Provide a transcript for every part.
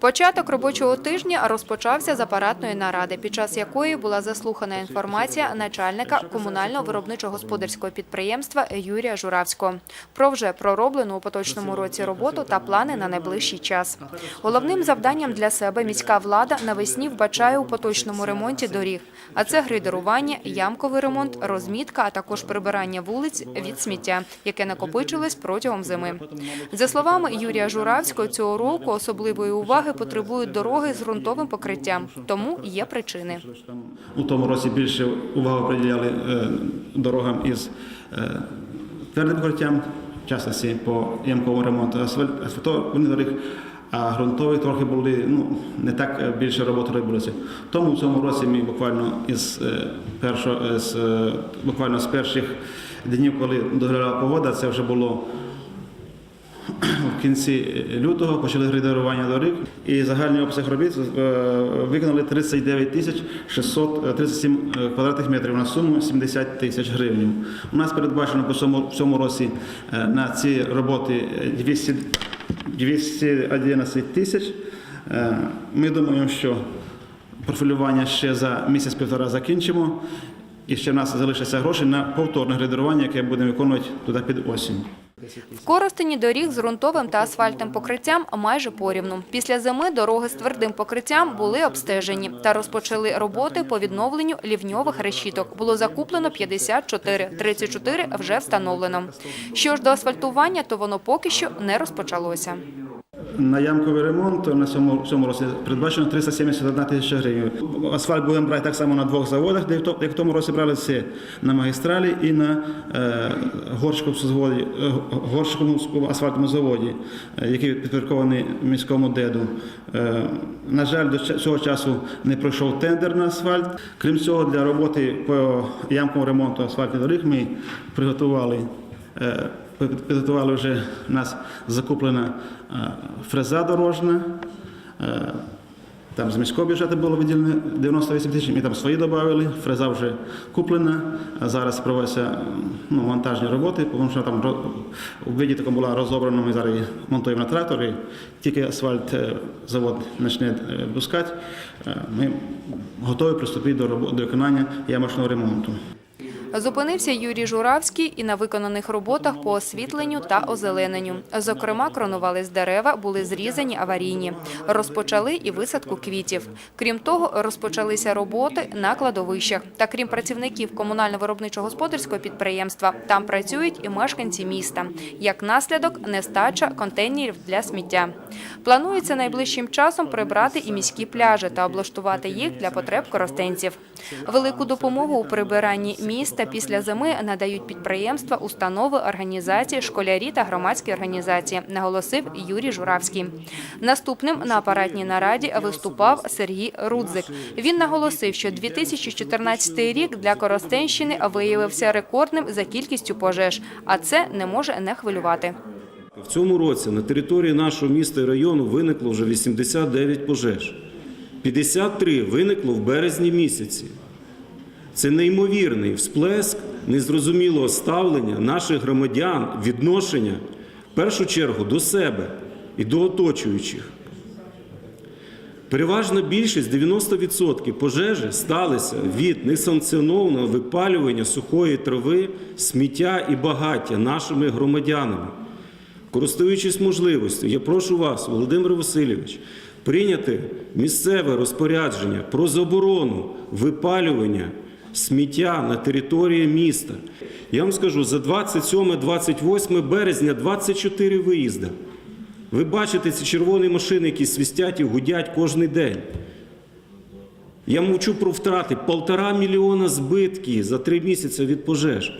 Початок робочого тижня розпочався з апаратної наради, під час якої була заслухана інформація начальника комунального виробничо-господарського підприємства Юрія Журавського про вже пророблену у поточному році роботу та плани на найближчий час. Головним завданням для себе міська влада навесні вбачає у поточному ремонті доріг, а це грейдерування, ямковий ремонт, розмітка, а також прибирання вулиць від сміття, яке накопичилось протягом зими. За словами Юрія Журавського, цього року особливої уваги потребують дороги з ґрунтовим покриттям, тому є причини. У тому році більше уваги приділяли е, дорогам із е, твердим покриттям, в частності по ямковому ремонту асфальт- асфальтованих доріг, а ґрунтові трохи були ну, не так е, більше роботи робилося. Тому в цьому році ми буквально із першого з буквально з перших днів, коли дозволяла погода, це вже було в кінці лютого почали грейдерування доріг і загальний обсяг робіт е, виконали 39 тисяч 637 квадратних метрів на суму 70 тисяч гривень. У нас передбачено по цьому, році е, на ці роботи 200, 211 тисяч. Е, Ми думаємо, що профілювання ще за місяць-півтора закінчимо. І ще в нас залишаться гроші на повторне грейдерування, яке будемо виконувати туди під осінь. В Коростені доріг з ґрунтовим та асфальтним покриттям майже порівну. Після зими дороги з твердим покриттям були обстежені та розпочали роботи по відновленню лівньових решіток. Було закуплено 54, 34 вже встановлено. Що ж до асфальтування, то воно поки що не розпочалося. На ямковий ремонт на цьому, цьому році передбачено 371 тисяча гривень. Асфальт будемо брати так само на двох заводах, де як в тому році брали це на магістралі і на е, Горшковському заводі, е, асфальтному заводі, е, який підпорядкований міському ДЕДу. Е, на жаль, до цього часу не пройшов тендер на асфальт. Крім цього, для роботи по ямковому ремонту асфальтних доріг ми приготували. е, Підготували вже у нас закуплена е, фреза дорожна. е, Там з міського бюджету було виділено 98 тисяч, ми там свої додали, фреза вже куплена. А зараз проводяться ну, монтажні роботи, тому що там у виді такому була розобрана, ми зараз монтуємо на трактор, і тільки асфальт е, завод почне пускати, ми готові приступити до, робо- до виконання ямочного ремонту. Зупинився Юрій Журавський і на виконаних роботах по освітленню та озелененню. Зокрема, кронувались дерева, були зрізані аварійні. Розпочали і висадку квітів. Крім того, розпочалися роботи на кладовищах. Та крім працівників комунально-виробничо-господарського підприємства, там працюють і мешканці міста. Як наслідок, нестача контейнерів для сміття. Планується найближчим часом прибрати і міські пляжі та облаштувати їх для потреб коростенців. Велику допомогу у прибиранні міста після зими надають підприємства, установи, організації, школярі та громадські організації, наголосив Юрій Журавський. Наступним на апаратній нараді виступав Сергій Рудзик. Він наголосив, що 2014 рік для Коростенщини виявився рекордним за кількістю пожеж, а це не може не хвилювати. В цьому році на території нашого міста і району виникло вже 89 пожеж. 53 виникло в березні місяці. Це неймовірний всплеск незрозумілого ставлення наших громадян, відношення в першу чергу до себе і до оточуючих. Переважна більшість 90% пожежі сталися від несанкціонованого випалювання сухої трави, сміття і багаття нашими громадянами. Користуючись можливістю, я прошу вас, Володимир Васильович, прийняти місцеве розпорядження про заборону випалювання сміття на території міста. Я вам скажу, за 27-28 березня 24 виїзди. Ви бачите ці червоні машини, які свистять і гудять кожен день. Я мовчу про втрати полтора мільйона збитків за три місяці від пожеж.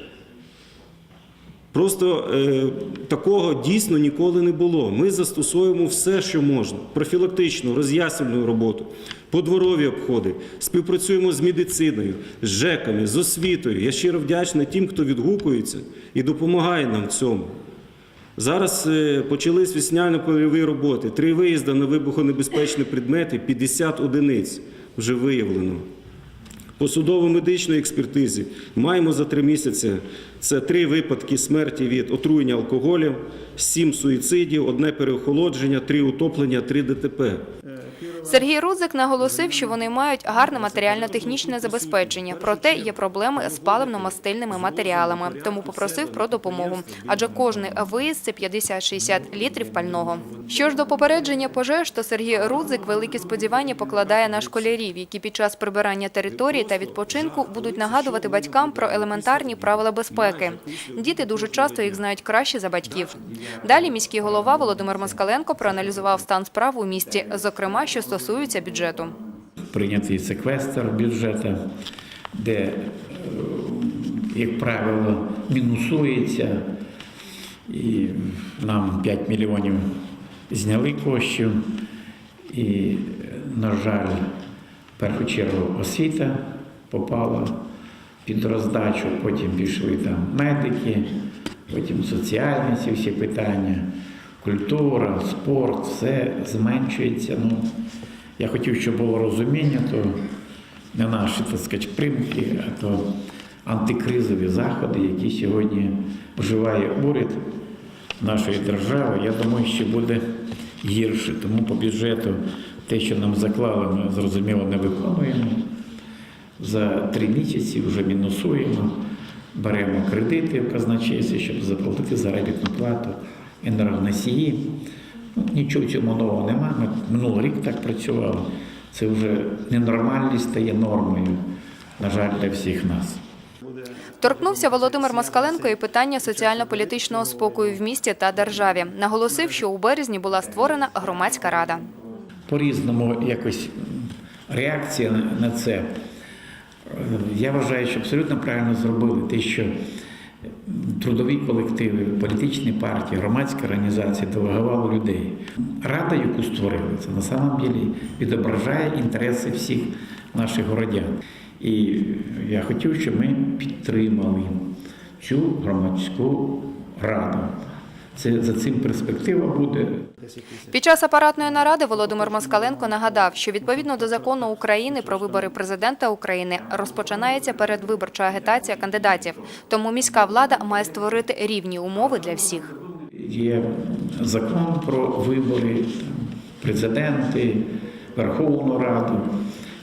Просто е, такого дійсно ніколи не було. Ми застосовуємо все, що можна: профілактичну, роз'яснювальну роботу, подворові обходи, співпрацюємо з медициною, з ЖЕКами, з освітою. Я щиро вдячний тим, хто відгукується і допомагає нам в цьому. Зараз е, почались весняно-польові роботи. Три виїзди на вибухонебезпечні предмети, 50 одиниць вже виявлено. По судово-медичної експертизі маємо за три місяці це три випадки смерті від отруєння алкоголем, сім суїцидів, одне переохолодження, три утоплення, три ДТП. Сергій Рудзик наголосив, що вони мають гарне матеріально-технічне забезпечення, проте є проблеми з паливно-мастильними матеріалами, тому попросив про допомогу. Адже кожний виїзд – це 50-60 літрів пального. Що ж до попередження пожеж, то Сергій Рудзик великі сподівання покладає на школярів, які під час прибирання території та відпочинку будуть нагадувати батькам про елементарні правила безпеки. Діти дуже часто їх знають краще за батьків. Далі міський голова Володимир Москаленко проаналізував стан справ у місті, зокрема, що стосується бюджету. прийнятий секвестр бюджету, де, е, як правило, мінусується, і нам 5 мільйонів зняли коштів, і, на жаль, в першу чергу освіта попала під роздачу, потім пішли там медики, потім соціальні ці всі питання, культура, спорт, все зменшується. Ну, я хотів, щоб було розуміння, то не наші так сказати, примки, а то антикризові заходи, які сьогодні вживає уряд нашої держави. Я думаю, що буде гірше. Тому по бюджету те, що нам заклали, ми зрозуміло не виконуємо. За три місяці вже мінусуємо, беремо кредити в казначействі, щоб заплатити заробітну плату енергоносії. Ну, нічого в цьому нового немає. Ми минулий рік так працювали. Це вже ненормальність стає нормою, на жаль, для всіх нас. Торкнувся Володимир Москаленко і питання соціально-політичного спокою в місті та державі. Наголосив, що у березні була створена громадська рада. по-різному якось реакція на- це. Е, Я вважаю, що абсолютно правильно зробили те, що трудові колективи, політичні партії, громадські організації делегували людей. Рада, яку створили, це на самом ділі відображає інтереси всіх наших городян. І я хотів, щоб ми підтримали цю громадську раду. Це за цим перспектива буде Під час апаратної наради Володимир Москаленко нагадав, що відповідно до закону України про вибори президента України розпочинається передвиборча агітація кандидатів. Тому міська влада має створити рівні умови для всіх. Є закон про вибори, президенти, Верховну Раду.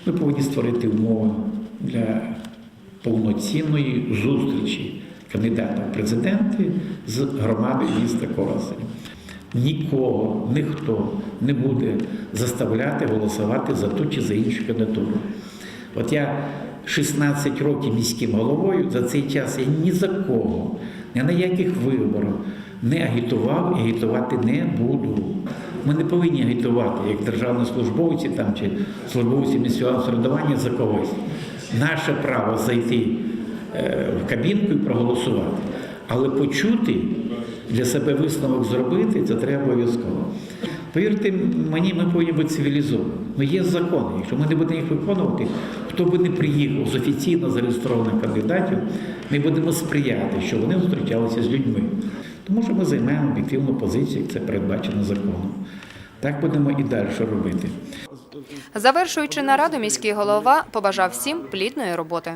Ми повинні створити умови для повноцінної зустрічі кандидата в президенти з громади міста Коростень. Нікого, ніхто не буде заставляти голосувати за ту чи за іншу кандидатуру. От я 16 років міським головою, за цей час я ні за кого, ні на яких виборах не агітував і агітувати не буду. Ми не повинні агітувати як державні службовці там, чи службовці місцевого самоврядування за когось. Наше право зайти е, в кабінку і проголосувати. Але почути для себе висновок зробити це треба обов'язково. Повірте мені, ми повинні бути цивілізовані. Ну є закони. Якщо ми не будемо їх виконувати, хто би не приїхав з офіційно зареєстрованих кандидатів, ми будемо сприяти, щоб вони зустрічалися з людьми. Тому що ми займаємо об'єктивну позицію, як це передбачено законом. Так будемо і далі робити. Завершуючи нараду, міський голова побажав всім плідної роботи.